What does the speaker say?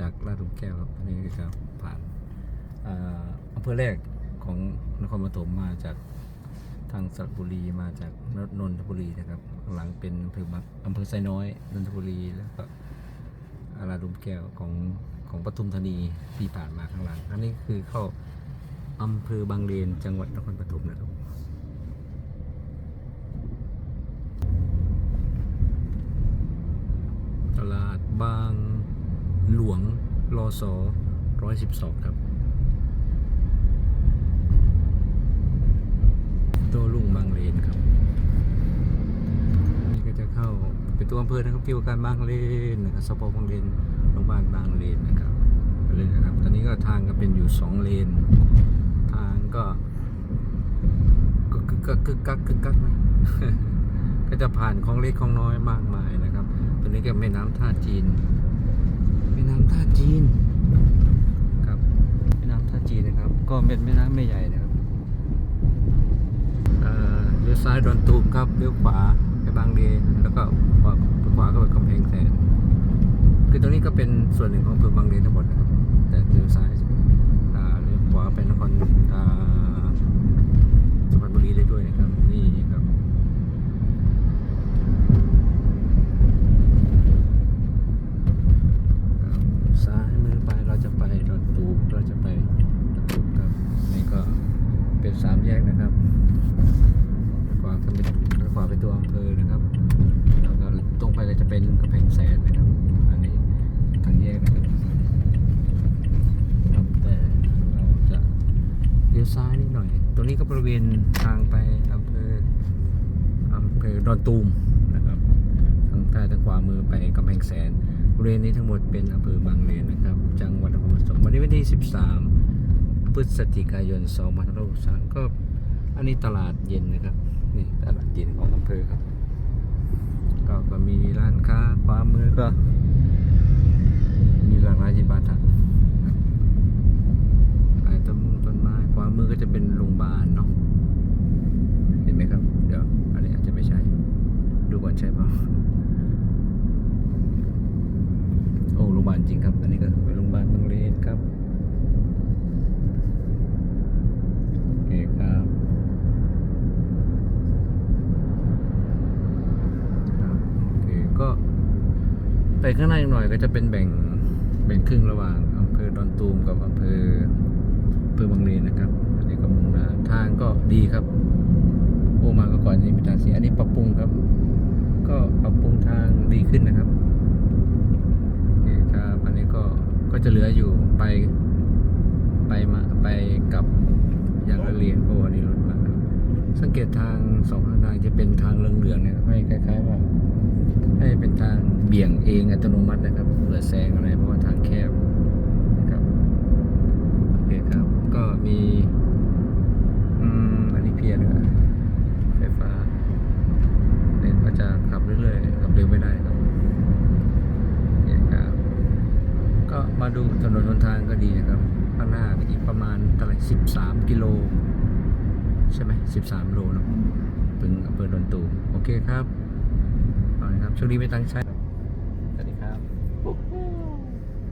จากลาดหลุมแก้วครับอันนี้ก็จะผ่านอำเภอแรกของนครปฐมมาจากทางสระบุรีมาจากนนทบุรีนะครับหลังเป็นอำเภออำเภอไซน้อยนนทบุรีแล้วก็ลาดหลุมแก้วของของปทุมธานีที่ผ่านมาข้างหลังอันนี้คือเข้าอำเภอบางเลนจังหวัดนครปฐมนะครับ ตลาดบางหลวง รอสอร้อยสิบสองครับ ตัวลุงบางเลนครับ นี่ก็จะเข้าเป็นตัวอำเภอนะครับที่ว่าการบางเลนนะครับสปบางเลนโรงพยาบาลบางเลนนะครับไปเลยนะครับ ตอนนี้ก็ทางก็เป็นอยู่สองเลน ทางก็ก็กึกกักกึกกักกึกกักนะก็จะผ่านคลองเล็กคลองน้อยมากมายนะครับตัวนี้ก็แม่น้ำท่าจีน ม่น้ำท่าจีนครับแม่น้ำท่าจีนนะครับ ก็เป็นแม่น้ำไม่ใหญ่นะครับเลี้ยวซ้ายดอนตูมครับเลี้ยวขวาไปบางเลแล้วก็ขวาขวาก็ไปกำแพงแสนคือตรงนี้ก็เป็นส่วนหนึ่งของอำเภอบางเลทั้งหมดนะครับแต่เลี้ยวซ้ายเลี้ยวขวาไปนครอ่าสุพรรณบุรีได้ด้วยนะครับ นี่ครับ ซ้ายมือไปเราจะไปดอนตูมเราจะไปดอนตูมครับนี่ก็เป็น สามแยกนะครับขวาเป็นขวาเป็นตัวอำเภอนะครับแล้วก็ตรงไปก็จะเป็นกำแพงแสนนะครับ อันนี้ทางแยกนะครับครับแต่เราจะเลี้ยวซ้ายนิดหน่อย ตรงนี้ก็บริเวณทางไปอำเภออำเภอดอนตูมนะครับทางใต้ทางขวามือไปกำแพงแสนบริเวณนี้ทั้งหมดเป็นอำเภอบางเลนนะครับ จังหวัดนครปฐมวันนี้วันที่ 13 พฤศจิกายน2563ก็อันนี้ตลาดเย็นนะครับ นี่ตลาดเย็นของอำเภอครับ ก็ก็มีร้านค้าขวามือก็ มีหลากหลายจิบาถะขายต้นมงต้นไม้ขวามือก็จะเป็นโรงพยาบาลเนาะเห็นไหมครับ เดี๋ยวอันนี้อาจจะไม่ใช่ ดูก่อนใช่เปล่าโอ้โรงพยาบาลจริงครับ อันนี้ก็เป็นโรงพยาบาลบางเลนครับ โอเคครับครับโอเคก็ ไปข้างในหน่อยก็จะเป็นแบ่งแบ่งครึ่งระหว่างอำเภอดอนตูมกับอำเภออำเภอบางเลนนะครับ อันนี้ก็มุ่งหน้าทางก็ดีครับโอมาก็ก่อนนี้มีทางเสียอันนี้ปรับปรุงครับ ก็ปรับปรุงทางดีขึ้นนะครับโอเคครับอันนี้ก็ก็จะเหลืออยู่ไปไปมาไปกลับอย่างละเราะว่านี่รถมาครับ สังเกตทางสองข้างทางจะเป็นทางเหลืองๆเนี่ยให้คล้ายๆว่าให้เป็นทางเบี่ยงเองอัตโนมัตินะครับเผื่อแซงอะไรเพราะว่าทางแคบนะครับโอเคครับก็มีอืมอันนี้เพียร์นะไฟฟ้าเนี่ยก็จะขับเรื่อยๆขับเร็วไม่ได้ครับเนี่ยครับ ก็มาดูถนนหนทางก็ดีนะครับข้างหน้าอีกประมาณเท่าไหร่สิบสามกิโล ใช่ไหมสิบสามโลเนาะถึงอำเภอดอนตูมโอเคครับเอาละครับช่วงนี้ไม่ตั้งใช้